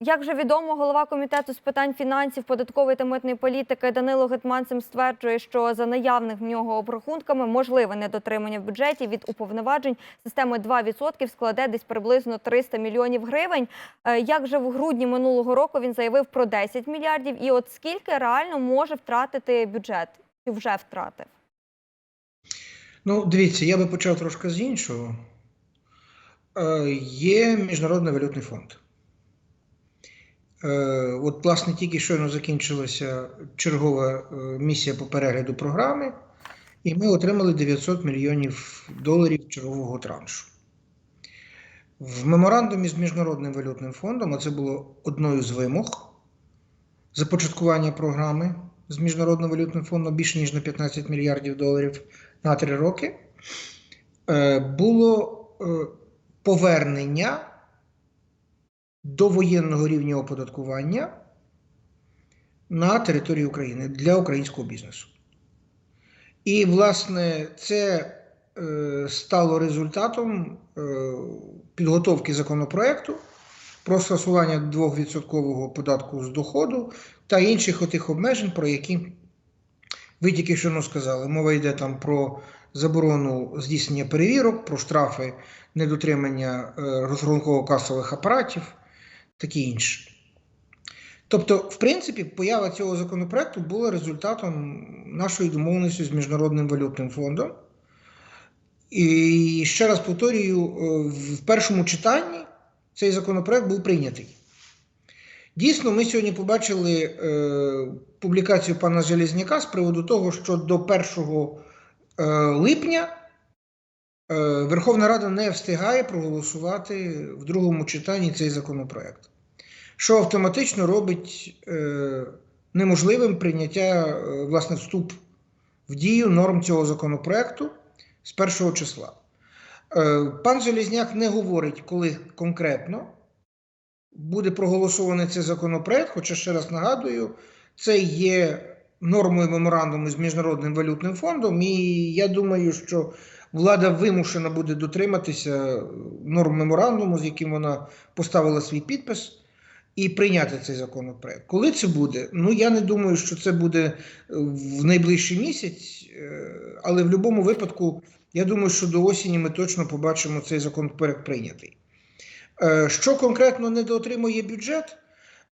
Як вже відомо, голова комітету з питань фінансів, податкової та митної політики Данило Гетманцем стверджує, що за наявних в нього обрахунками можливе недотримання в бюджеті від уповноважень системи 2% складе десь приблизно 300 мільйонів гривень. Е, Як же в грудні минулого року він заявив про 10 мільярдів, і от скільки реально може втратити бюджет? Чи вже втратив? Ну, дивіться, я би почав трошки з іншого. Е, Є Міжнародний валютний фонд. Е, От, власне, тільки щойно закінчилася чергова е, місія по перегляду програми, і ми отримали 900 мільйонів доларів чергового траншу. В меморандумі з Міжнародним валютним фондом, а це було одною з вимог започаткування програми з Міжнародним валютним фондом більше ніж на 15 мільярдів доларів на три роки, е, було повернення до воєнного рівня оподаткування на території України для українського бізнесу. І, власне, це е, стало результатом е, підготовки законопроекту про скасування 2% податку з доходу та інших отих обмежень, про які ви тільки що ну, сказали. Мова йде там про заборону здійснення перевірок, про штрафи недотримання е, розрахунково-касових апаратів, таке інше. Тобто, в принципі, поява цього законопроекту була результатом нашої домовленості з Міжнародним валютним фондом. І ще раз повторюю, е, в першому читанні цей законопроект був прийнятий. Дійсно, ми сьогодні побачили е, публікацію пана Железняка з приводу того, що до 1 е, липня Верховна Рада не встигає проголосувати в другому читанні цей законопроект, що автоматично робить е, неможливим прийняття, е, власне, вступ в дію норм цього законопроекту з першого числа. Е, пан Железняк не говорить, коли конкретно буде проголосований цей законопроект, хоча ще раз нагадую, це є нормою меморандуму з Міжнародним валютним фондом, і я думаю, що влада вимушена буде дотриматися норм меморандуму, з яким вона поставила свій підпис, і прийняти цей законопроект. Коли це буде? Ну я не думаю, що це буде в найближчий місяць, е, але в будь-якому випадку, я думаю, що до осені ми точно побачимо цей законопроект прийнятий. Е, Що конкретно недоотримує бюджет?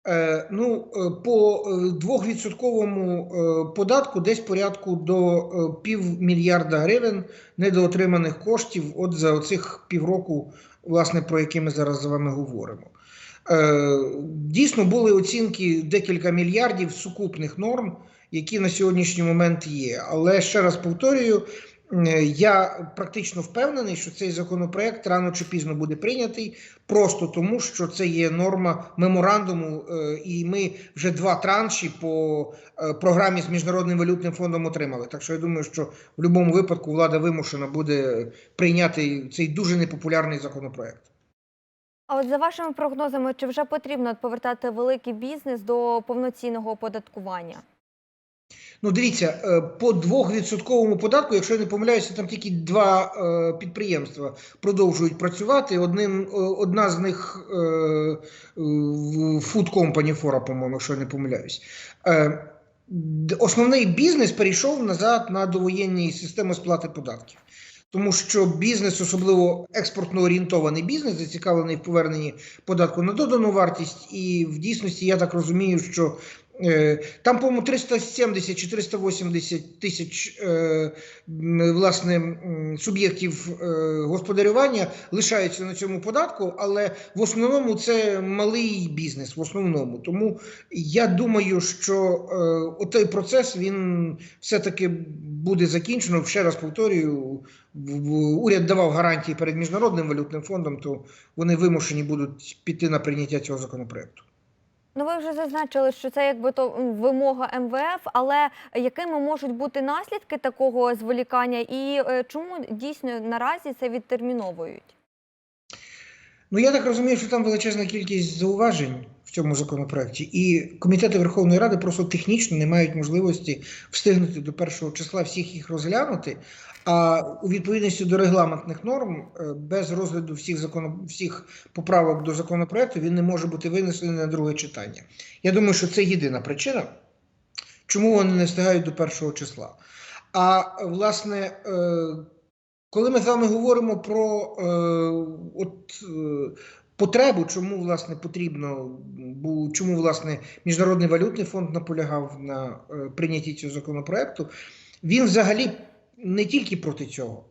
Е, Ну, е, по е, двохвідсотковому податку десь порядку до півмільярда гривень недоотриманих коштів от за оцих півроку, власне, про які ми зараз з вами говоримо. Дійсно були оцінки декілька мільярдів сукупних норм, які на сьогоднішній момент є. Але ще раз повторюю, Я практично впевнений, що цей законопроект рано чи пізно буде прийнятий, просто тому, що це є норма меморандуму, е, і ми вже два транші по е, програмі з міжнародним валютним фондом отримали. Так що я думаю, що в будь-якому випадку влада вимушена буде прийняти цей дуже непопулярний законопроект. А от за вашими прогнозами, чи вже потрібно повертати великий бізнес до повноцінного оподаткування? Ну, дивіться, е, по 2% податку, якщо я не помиляюся, там тільки два е, підприємства продовжують працювати. Одним, е, одна з них Food Company Fora, по-моєму, якщо я не помиляюсь. Основний бізнес перейшов назад на довоєнні системи сплати податків. Тому що бізнес, особливо експортно орієнтований бізнес, зацікавлений в поверненні податку на додану вартість, і в дійсності я так розумію, що Там, по-моєму, 370 чи 380 тисяч е, власне суб'єктів е, господарювання лишаються на цьому податку, але в основному це малий бізнес. В основному, тому я думаю, що е, отой процес він все-таки буде закінчено. Ще раз повторюю, уряд давав гарантії перед міжнародним валютним фондом, то вони вимушені будуть піти на прийняття цього законопроекту. Ну, ви вже зазначили, що це якби то вимога МВФ, але якими можуть бути наслідки такого зволікання, і е, чому дійсно наразі це відтерміновують? Ну, я так розумію, що там величезна кількість зауважень цьому законопроекті. І комітети Верховної Ради просто технічно не мають можливості встигнути до першого числа всіх їх розглянути. А у відповідності до регламентних норм, е, без розгляду всіх закон... всіх поправок до законопроекту, він не може бути винесений на друге читання. Я думаю, що це єдина причина, чому вони не встигають до першого числа. А власне, е, коли ми з вами говоримо про е, от, потребу, чому власне потрібно, чому власне Міжнародний валютний фонд наполягав на е, прийнятті цього законопроекту, він взагалі не тільки проти цього.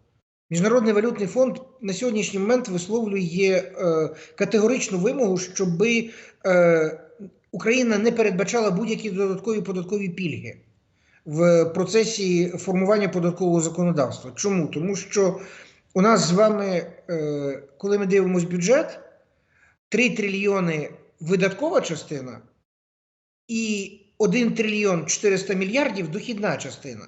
Міжнародний валютний фонд на сьогоднішній момент висловлює е, категоричну вимогу, щоб е, Україна не передбачала будь-які додаткові податкові пільги в процесі формування податкового законодавства. Чому? Тому що у нас з вами, е, коли ми дивимося бюджет, 3 трильйони видаткова частина і 1 трильйон 400 мільярдів дохідна частина.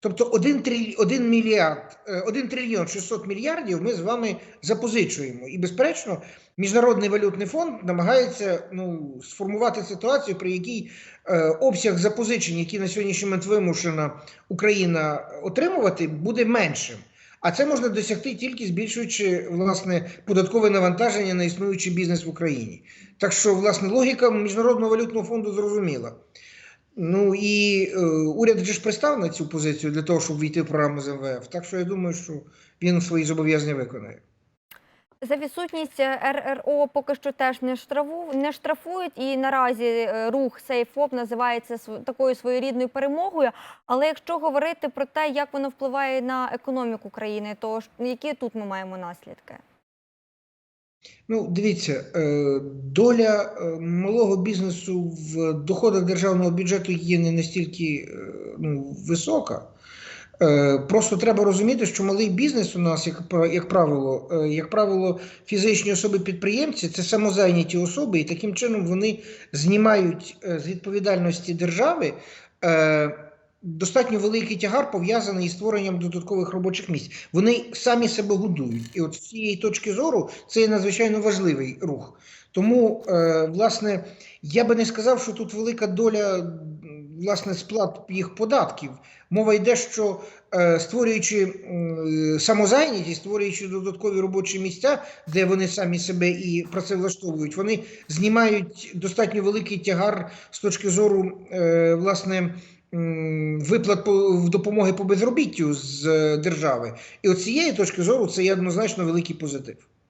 Тобто 1, триль... 1 мільярд, е, 1 трильйон 600 мільярдів ми з вами запозичуємо. І, безперечно, Міжнародний валютний фонд намагається ну, сформувати ситуацію, при якій е, обсяг запозичень, які на сьогоднішній момент вимушена Україна отримувати, буде меншим. А це можна досягти тільки збільшуючи власне податкове навантаження на існуючий бізнес в Україні. Так що, власне, логіка Міжнародного валютного фонду зрозуміла. Ну і е, уряд же ж пристав на цю позицію для того, щоб війти в програму МВФ. Так що я думаю, що він свої зобов'язання виконає. За відсутність РРО поки що теж не штрафу не штрафують, і наразі е, рух SafeOp називається такою своєрідною перемогою. Але якщо говорити про те, як воно впливає на економіку країни, то які тут ми маємо наслідки? Ну, дивіться, е, доля е, малого бізнесу в доходах державного бюджету є не настільки е, ну, висока. Е, Просто треба розуміти, що малий бізнес у нас, як, як правило, е, як правило, фізичні особи-підприємці це самозайняті особи, і таким чином вони знімають е, з відповідальності держави достатньо великий тягар пов'язаний із створенням додаткових робочих місць. Вони самі себе годують. І от з цієї точки зору це є надзвичайно важливий рух. Тому, власне, я би не сказав, що тут велика доля власне сплат їх податків. Мова йде, що е, створюючи самозайнятість, створюючи додаткові робочі місця, де вони самі себе і працевлаштовують, вони знімають достатньо великий тягар з точки зору е, власне. Виплат по допомоги по безробіттю з е, держави, і от цієї точки зору це є однозначно великий позитив.